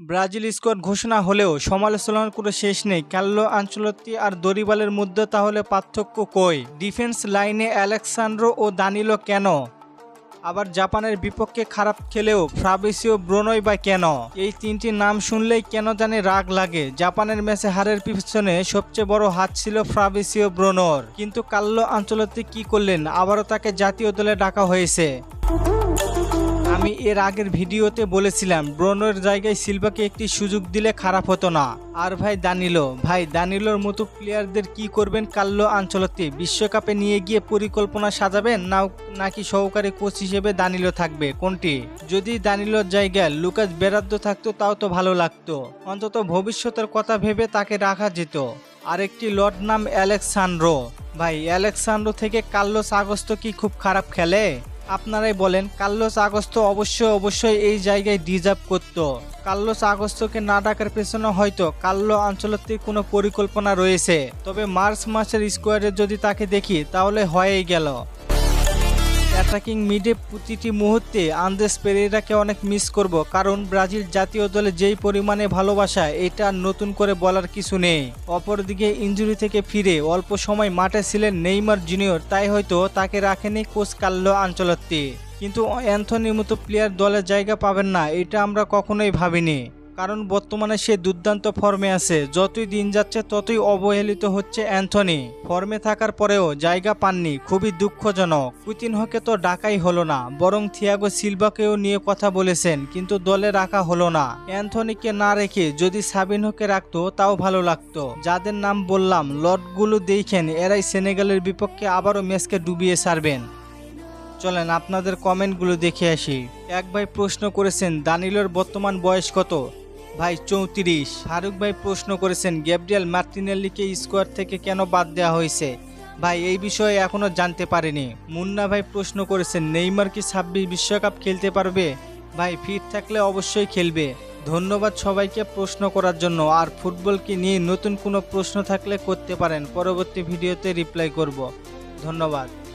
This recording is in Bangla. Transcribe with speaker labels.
Speaker 1: ব্রাজিল স্কোয়াড ঘোষণা হলেও সমালোচনার কোনো শেষ নেই। কাল্লো আঞ্চলত্তি আর দরিবালের মধ্যে তাহলে পার্থক্য কই? ডিফেন্স লাইনে অ্যালেক্সান্ড্রো ও দানিলো কেন? আবার জাপানের বিপক্ষে খারাপ খেলেও ফ্রাবিসিও ব্রোনই বা কেন? এই তিনটি নাম শুনলেই কেন জানি রাগ লাগে। জাপানের ম্যাচে হারের পিছনে সবচেয়ে বড় হাত ছিল ফ্রাবিসিও ব্রোনোর। কিন্তু কাল্লো আঞ্চলত্তি কি করলেন? আবারও তাকে জাতীয় দলে ডাকা হয়েছে। আমি এর আগের ভিডিওতে বলেছিলাম ব্রোনোর জায়গায় সিলভাকে একটি সুযোগ দিলে খারাপ হতো না। আর ভাই দানিলো, ভাই দানিলোর মতো প্লেয়ারদের কি করবেন কাল্লো আঞ্চলতে বিশ্বকাপে নিয়ে গিয়ে পরিকল্পনা সাজাবেন না নাকি সহকারী কোচ হিসেবে দানিলো থাকবে? কোনটি? যদি দানিলোর জায়গায় লুকাস বেরাদ্দ থাকতো, তাও তো ভালো লাগতো। অন্তত ভবিষ্যতের কথা ভেবে তাকে রাখা যেত। আরেকটি লর্ড নাম অ্যালেক্সান্ড্রো ভাই অ্যালেক্সান্ড্রো থেকে কার্লোস আগস্ত কি খুব খারাপ খেলে? আপনারাই বলেন কার্লোস আগস্ত অবশ্যই অবশ্যই এই জায়গায় ডিজার্ভ করত। কার্লোস আগস্তকে না ডাকার পেছনে হয়তো কার্লো আঞ্চলতির কোনো পরিকল্পনা রয়েছে। তবে মার্চ মাসের স্কোয়ারে যদি তাকে দেখি, তাহলে হয়েই গেল। অ্যাটাকিং মিডে প্রতিটি মুহূর্তে আন্দেস পেরেরাকে অনেক মিস করব, কারণ ব্রাজিল জাতীয় দলে যেই পরিমাণে ভালোবাসা, এটা নতুন করে বলার কিছু নেই। অপরদিকে ইঞ্জুরি থেকে ফিরে অল্প সময় মাঠে ছিলেন নেইমার জুনিয়র, তাই হয়তো তাকে রাখেনি কোচ কাল্লো আঞ্চলত্তি। কিন্তু অ্যান্থনির মতো প্লেয়ার দলের জায়গা পাবেন না, এটা আমরা কখনোই ভাবিনি। কারণ বর্তমানে সে দুর্দান্ত ফর্মে আছে। যতই দিন যাচ্ছে, ততই অবহেলিত হচ্ছে অ্যান্থনি। ফর্মে থাকার পরেও জায়গা পাননি, খুবই দুঃখজনক। কুতিনহকে তো ডাকাই হলো না, বরং থিয়াগো সিলভাকেও নিয়ে কথা বলেছেন, কিন্তু দলে রাখা হলো না। অ্যান্থনিকে না রেখে যদি সাবিনহকে রাখতো, তাও ভালো লাগতো। যাদের নাম বললাম লটগুলো দেখেন, এরাই সেনেগালের বিপক্ষে আবারও ম্যাচকে ডুবিয়ে সারবেন। চলেন, আপনাদের কমেন্টগুলো দেখে আসি। এক ভাই প্রশ্ন করেছেন, দানিলোর বর্তমান বয়স কত? ভাই চৌত্রিশ। ফারুক ভাই প্রশ্ন করেছেন, গ্যাব্রিয়াল মার্টিনেল্লিকে স্কোয়ার থেকে কেন বাদ দেওয়া হয়েছে? ভাই, এই বিষয়ে এখনও জানতে পারেনি। মুন্না ভাই প্রশ্ন করেছেন, নেইমার কি ছাব্বিশ বিশ্বকাপ খেলতে পারবে? ভাই, ফিট থাকলে অবশ্যই খেলবে। ধন্যবাদ সবাইকে প্রশ্ন করার জন্য। আর ফুটবলকে নিয়ে নতুন কোনো প্রশ্ন থাকলে করতে পারেন। পরবর্তী ভিডিওতে রিপ্লাই করব। ধন্যবাদ।